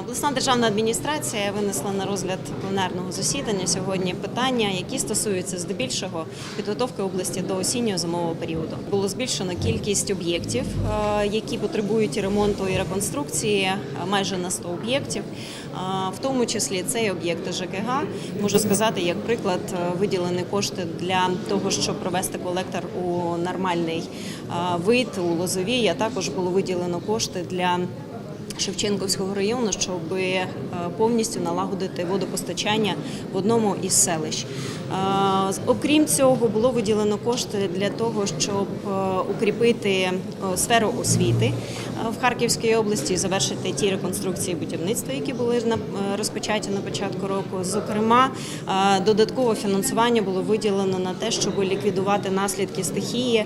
Обласна державна адміністрація винесла на розгляд пленарного засідання сьогодні питання, які стосуються здебільшого підготовки області до осіннього зимового періоду. Було збільшено кількість об'єктів, які потребують ремонту і реконструкції, майже на 100 об'єктів. В тому числі це і об'єкти ЖКГ. Можу сказати, як приклад, виділені кошти для того, щоб провести колектор у нормальний вид у Лозовій. А також було виділено кошти для Шевченківського району, щоб е, повністю налагодити водопостачання в одному із селищ. Е, Окрім цього, було виділено кошти для того, щоб е, укріпити е, сферу освіти в Харківській області, і завершити ті реконструкції будівництва, які були розпочаті на початку року. Зокрема, додаткове фінансування було виділено на те, щоб ліквідувати наслідки стихії,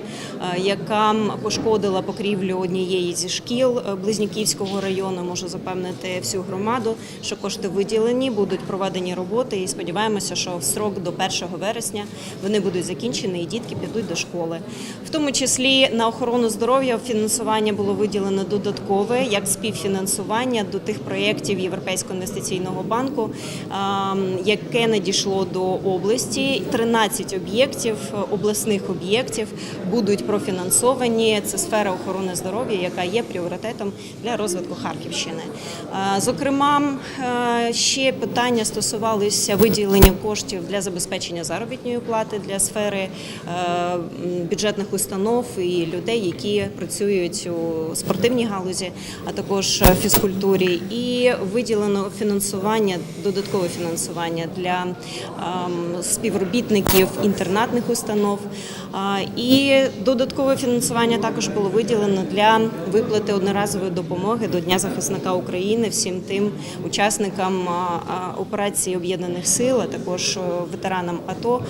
яка пошкодила покрівлю однієї зі шкіл Близнюківського району. Можу запевнити всю громаду, що кошти виділені, будуть проведені роботи, і сподіваємося, що в срок до 1 вересня вони будуть закінчені і дітки підуть до школи. В тому числі на охорону здоров'я фінансування було виділено додаткове як співфінансування до тих проєктів Європейського інвестиційного банку, яке надійшло до області. 13 об'єктів, обласних об'єктів будуть профінансовані. Це сфера охорони здоров'я, яка є пріоритетом для розвитку Харківщини. Зокрема, е, ще питання стосувалися виділення коштів для забезпечення заробітної плати для сфери е, бюджетних установ і людей, які працюють у спортивній галузі, а також е, фізкультурі. І виділено фінансування, додаткове фінансування для ем, співробітників інтернатних установ. І додаткове фінансування також було виділено для виплати одноразової допомоги до Дня захисника України всім тим учасникам а, операції об'єднаних сил, а також е, ветеранам АТО,